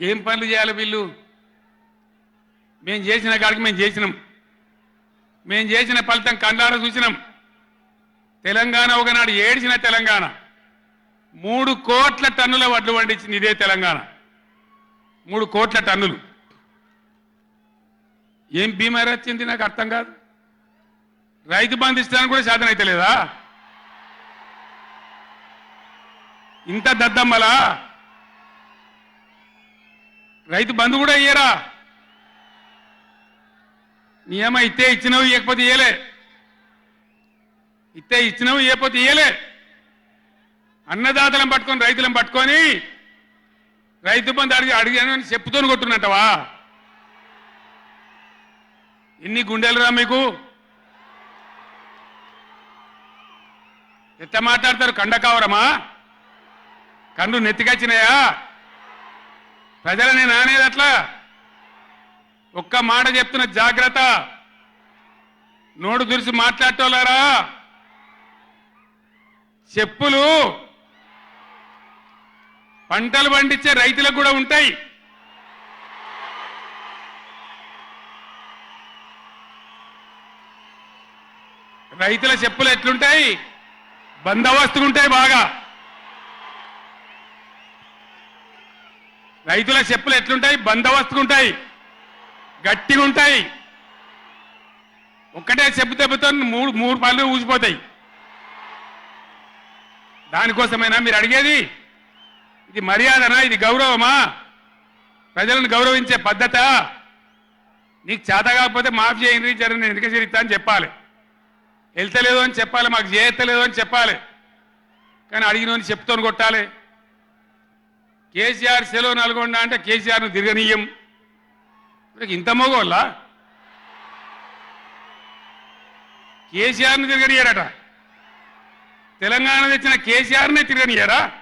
ఏం పనులు చేయాలి వీళ్ళు? మేము చేసిన కాడికి మేము చేసినాం. మేము చేసిన ఫలితం కండార చూసినాం. తెలంగాణ ఒకనాడు ఏడిచిన తెలంగాణ. మూడు కోట్ల టన్నుల వడ్లు పండించింది ఇదే తెలంగాణ. మూడు కోట్ల టన్నులు. ఏం బీమారి వచ్చింది నాకు అర్థం కాదు. రైతు బంధు ఇస్తానికి కూడా సాధన అయితే లేదా ఇంత దద్దమ్మలా? రైతు బంధు కూడా ఇయ్యరా? నియమ ఇస్తే ఇచ్చినవి ఇవ్వకపోతే ఇయ్యలే. ఇస్తే ఇచ్చినవి ఇవ్వకపోతే ఇయ్యలే. అన్నదాతలను పట్టుకొని రైతులను పట్టుకొని రైతు బంధు అడిగి అడిగాను అని చెప్పుతోని కొట్టున్నట్టవా? ఎన్ని గుండెలురా మీకు? ఎంత మాట్లాడతారు? కండకావరమా కన్ను నెత్తికొచ్చినాయా ప్రజలని నానేది అట్లా? ఒక్క మాట చెప్తున్న జాగ్రత్త. నోడు దురిసి మాట్లాడటోలారా చెప్పులు. పంటలు పండించే రైతులకు కూడా ఉంటాయి. రైతుల చెప్పులు ఎట్లుంటాయి? బందోబస్తుగా ఉంటాయి బాగా. రైతుల చెప్పులు ఎట్లుంటాయి? బందోబస్తుగా ఉంటాయి. గట్టిగా ఉంటాయి. ఒక్కటే చెప్పు దెబ్బతో మూడు మూడు పళ్ళు ఊసిపోతాయి. దానికోసమైనా మీరు అడిగేది? ఇది మర్యాదనా? ఇది గౌరవమా? ప్రజలను గౌరవించే పద్ధత? నీకు చేత కాకపోతే మాఫ్ చేయండి జర నేను ఎందుకు చేరిస్తా అని చెప్పాలి. వెళ్తలేదు అని చెప్పాలి మాకు చేయత్తలేదు అని చెప్పాలి. కానీ అడిగిన చెప్తోని కొట్టాలి. కేసీఆర్ సెలవు నల్గొండ అంటే కేసీఆర్ను తిరగనీయం. ఇంత ఇంత మగోళ్ళ? కేసీఆర్ను తిరగనియరట. తెలంగాణ తెచ్చిన కేసీఆర్నే తిరగనియరా?